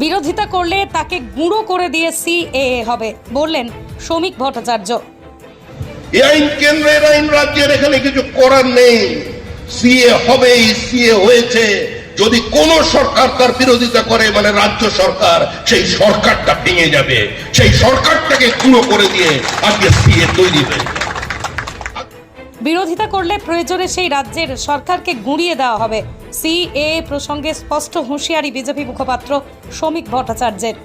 বিরোধিতা করলে তাকে গুঁড়ো করে দিয়ে সিএএ হবে, বললেন শ্রমিক ভট্টাচার্য। আইন কেন্দ্রের আইন রাজ্যের এখানে কিছু করার নেই। সিএ হবেই, সিএ হয়েছে। যদি কোন সরকার তার বিরোধিতা করে মানে রাজ্য সরকার, সেই সরকারটা ভেঙে যাবে। সেই সরকারটাকে গুঁড়ো করে দিয়ে আজকে সিএ তৈরি হয়েছে। বিরোধিতা করলে প্রয়োজনে সেই রাজ্যের সরকারকে গুঁড়িয়ে দেওয়া হবে। সিএ প্রসঙ্গে স্পষ্ট হুঁশিয়ারি বিজেপি মুখপাত্র শ্রমিক ভট্টাচার্যের।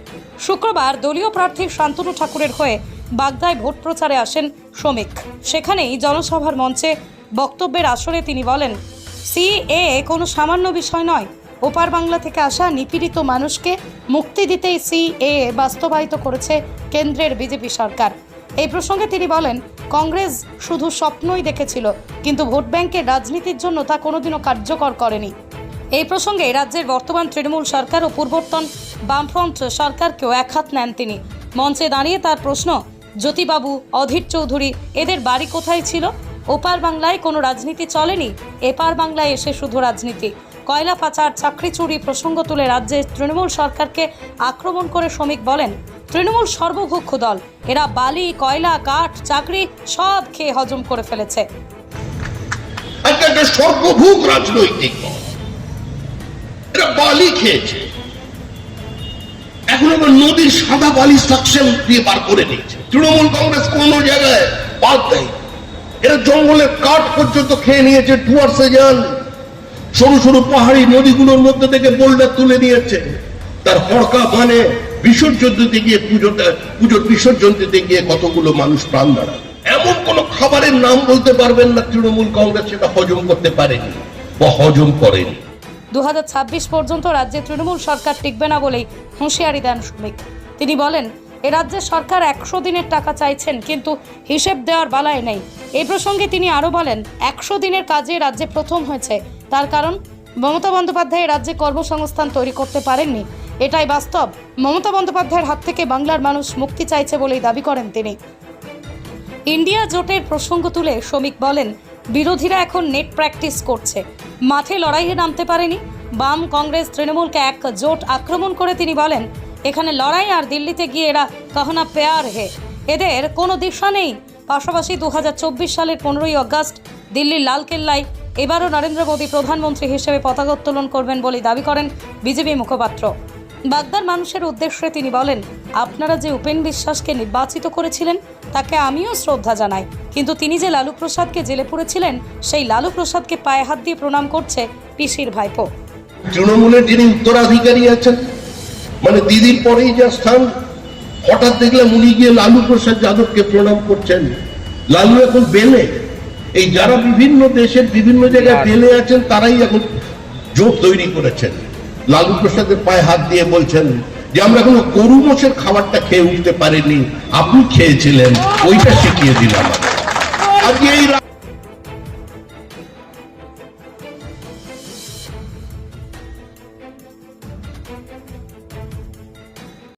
শুক্রবার দলীয় প্রার্থী শান্তনু ঠাকুরের হয়ে বাগদায় ভোট প্রচারে আসেন শ্রমিক। সেখানেই জনসভার মঞ্চে বক্তব্যের আসরে তিনি বলেন সিএ কোনো সামান্য বিষয় নয়। ওপার বাংলা থেকে আসা নিপীড়িত মানুষকে মুক্তি দিতেই সিএ বাস্তবায়িত করেছে কেন্দ্রের বিজেপি সরকার। এই প্রসঙ্গে তিনি বলেন কংগ্রেস শুধু স্বপ্নই দেখেছিল, কিন্তু ভোট ব্যাংকের রাজনীতির জন্য তা কোনোদিনও কার্যকর করেনি। এই প্রসঙ্গে রাজ্যের বর্তমান তৃণমূল সরকার ও পূর্বতন বামফ্রন্ট সরকারকেও একহাত নেন তিনি। মঞ্চে দাঁড়িয়ে তার প্রশ্ন, জ্যোতিবাবু, অধীর চৌধুরী, এদের বাড়ি কোথায় ছিল? ওপার বাংলায় কোনো রাজনীতি চলেনি? এপার বাংলায় এসে শুধু রাজনীতি। কয়লা পাচার, চাকরি চুরি প্রসঙ্গ তুলে রাজ্যের তৃণমূল সরকারকে আক্রমণ করে শ্রমিক বলেন তৃণমূল সর্বভক্ষ দল। এরা বালি, কয়লা, কাঠ, চাকরি সব খেয়ে হজম করে ফেলেছে। একটা সর্বভূক রাজনৈতিক দল। এরা বালি খেয়েছে। এখন আবার নদীর সাদা বালি সাকশন দিয়ে বার করে নিয়েছে। তৃণমূল কংগ্রেস কোন জায়গায় বাদ দেয় এরা জঙ্গলের কাঠ পর্যন্ত খেয়ে নিয়েছে, ডুয়ার্সে যান। সরু সরু পাহাড়ি নদীগুলোর মধ্যে থেকে বোল্ডার তুলে নিয়েছে। তার হড়কা মানে বিসর্জন দিতে গিয়ে পুজোটা পুজোর বিসর্জন দিতে গিয়ে কতগুলো মানুষ প্রাণ দাঁড়ায় এমন কোন খাবারের নাম বলতে পারবেন না তৃণমূল কংগ্রেস, সেটা হজম করতে পারেনি বা হজম করেনি। দু পর্যন্ত রাজ্যে তৃণমূল সরকার টিকবে না বলেই হুঁশিয়ারি দেন শ্রমিক। তিনি বলেন, এ রাজ্যের সরকার একশো দিনের টাকা চাইছেন, কিন্তু হিসেব দেওয়ার বালায় নেই। এই প্রসঙ্গে তিনি আরও বলেন, একশো দিনের কাজে রাজ্যে প্রথম হয়েছে। তার কারণ মমতা বন্দ্যোপাধ্যায় রাজ্যে কর্মসংস্থান তৈরি করতে পারেননি। এটাই বাস্তব। মমতা বন্দ্যোপাধ্যায়ের হাত থেকে বাংলার মানুষ মুক্তি চাইছে বলেই দাবি করেন তিনি। ইন্ডিয়া জোটের প্রসঙ্গ তুলে শ্রমিক বলেন, বিরোধীরা এখন নেট প্র্যাকটিস করছে। মাঠে লড়াইয়ে নামতে পারেনি। বাম কংগ্রেস তৃণমূলকে এক জোট আক্রমণ করে তিনি বলেন, এখানে লড়াই আর দিল্লিতে গিয়ে এরা কখনা পেয়ার হে। এদের কোনো দিশা নেই। পাশাপাশি দু হাজার চব্বিশ সালের পনেরোই আগস্ট দিল্লির লালকেল্লায় এবারও নরেন্দ্র মোদী প্রধানমন্ত্রী হিসেবে পতাকা উত্তোলন করবেন বলে দাবি করেন বিজেপি মুখপাত্র। বাগদার মানুষের উদ্দেশ্যে তিনি বলেন, আপনারা যে উপেন বিশ্বাসকে নির্বাচিত করেছিলেন, তাকে আমিও শ্রদ্ধা জানাই। কিন্তু তিনি যে লালু প্রসাদকে জেলে পুরেছিলেন, সেই লালু প্রসাদকে পায়ে হাত দিয়ে প্রণাম করছে পিসির ভাইপো। তৃণমূলের যিনি উত্তরাধিকারী আছেন মানে দিদির পরেই যা স্থান, হঠাৎ দেখলাম উনি গিয়ে লালু প্রসাদ যাদবকে প্রণাম করছেন। লালু এখন বেলে। এই যারা বিভিন্ন দেশের বিভিন্ন জায়গায় ফেলে আছেন তারাই এখন জোট তৈরি করেছেন। লালু প্রসাদের পায়ে হাত দিয়ে বলছেন যে আমরা এখনও গরু মোষের খাবারটা খেয়ে উঠতে পারিনি। আপনি খেয়েছিলেন ওইটা শিখিয়ে দিলাম। আজকে এই